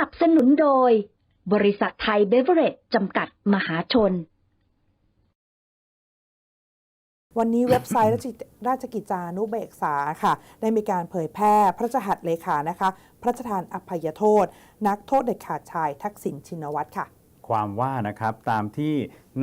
นับสนุนโดย บริษัทไทยเบเวอเรจจำกัดมหาชน วันนี้เว็บไซต์ราชกิจราชกิจจานุเบกษาค่ะ ได้มีการเผยแพร่พระราชหัตถ์เลขานะคะ พระราชทานอภัยโทษ นักโทษเด็ดขาดชายทักษิณชินวัตรค่ะ ความว่านะครับตามที่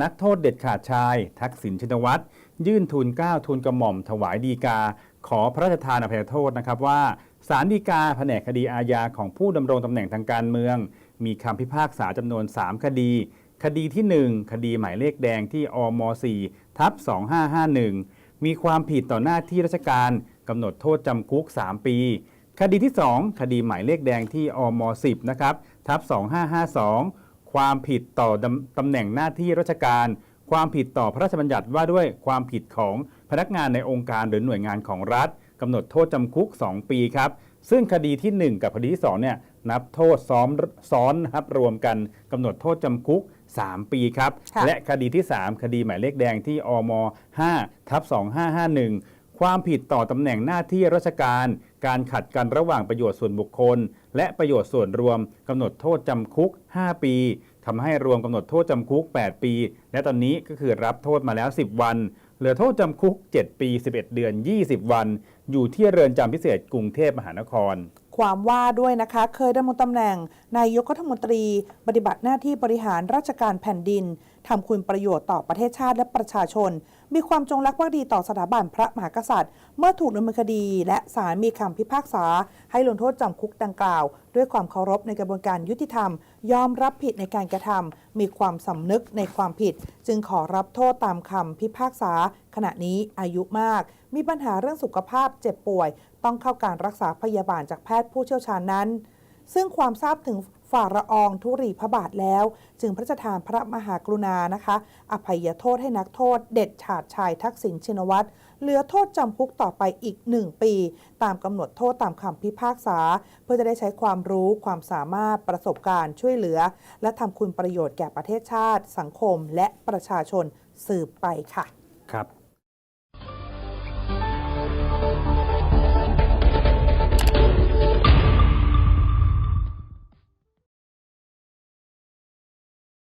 นักโทษเด็ดขาดชาย ทักษิณชินวัตรยื่นทูลเกล้าทูลกระหม่อมถวายดีกา ขอพระราชทานอภัยโทษนะครับว่าศาลฎีกาแผนกคดีอาญาของผู้ดำรงตำแหน่งทางการเมือง มีคำพิพากษาจำนวน 3 คดี คดีที่ 1 คดีหมายเลขแดงที่อม4ทับ2551 มีความผิดต่อหน้าที่ราชการกำหนดโทษจำคุก 3 ปี คดีที่ 2 คดีหมายเลขแดงที่อม10นะครับทับ2552 ความผิดต่อตำแหน่งหน้าที่ราชการ ความผิดต่อพระราชบัญญัติว่าด้วยความผิดของ พนักงานในองค์การหรือหน่วยงานของรัฐกำหนดโทษจำคุก 2 ปีครับ ซึ่งคดีที่ 1 กับคดีที่2เนี่ยนับโทษซ้อมซ้อนนะครับรวมกันกำหนดโทษจำคุก 3 ปีครับค่ะและคดีที่ 3 คดีหมายเลขแดงที่อม5ทับ2551 ความผิดต่อตำแหน่งหน้าที่ราชการ การขัดกันระหว่างประโยชน์ส่วนบุคคล และประโยชน์ส่วนรวมกำหนดโทษจำคุก 5 ปีทำให้รวมกำหนดโทษจำคุก 8 ปี และตอนนี้ก็คือรับโทษมาแล้ว 10 วัน เหลือโทษจำคุก 7 ปี 11 เดือน 20 วัน อยู่ที่เรือนจำพิเศษกรุงเทพมหานคร ความว่าด้วยนะคะ เคยดำรงตำแหน่ง นายกรัฐมนตรี ปฏิบัติหน้าที่บริหารราชการแผ่นดินทำคุณประโยชน์ต่อประเทศชาติและประชาชน มีความจงรักภักดีต่อสถาบันพระมหากษัตริย์ เมื่อถูกดำเนินคดี และศาลมีคำพิพากษา ให้ลงโทษจำคุกดังกล่าว ด้วยความเคารพในกระบวนการยุติธรรม ยอมรับผิดในการกระทำมีความสำนึกในความผิด จึงขอรับโทษตามคำพิพากษา ขณะนี้อายุมาก มีปัญหาเรื่องสุขภาพเจ็บป่วย ต้องเข้าการรักษาพยาบาลจากแพทย์ผู้เชี่ยวชาญนั้น ซึ่งความทราบถึงฝ่าระอองธุรีพระบาทแล้ว จึงพระราชทานพระมหากรุณานะคะ อภัยโทษให้นักโทษ เด็ดฉาดชายทักษิณชินวัตรเหลือโทษจำคุกต่อไปอีก 1 ปี ตามกำหนดโทษตามคำพิพากษา เพื่อจะได้ใช้ความรู้ความสามารถประสบการณ์ช่วยเหลือ และทำคุณประโยชน์แก่ประเทศชาติ สังคมและประชาชนสืบไปค่ะ ครับ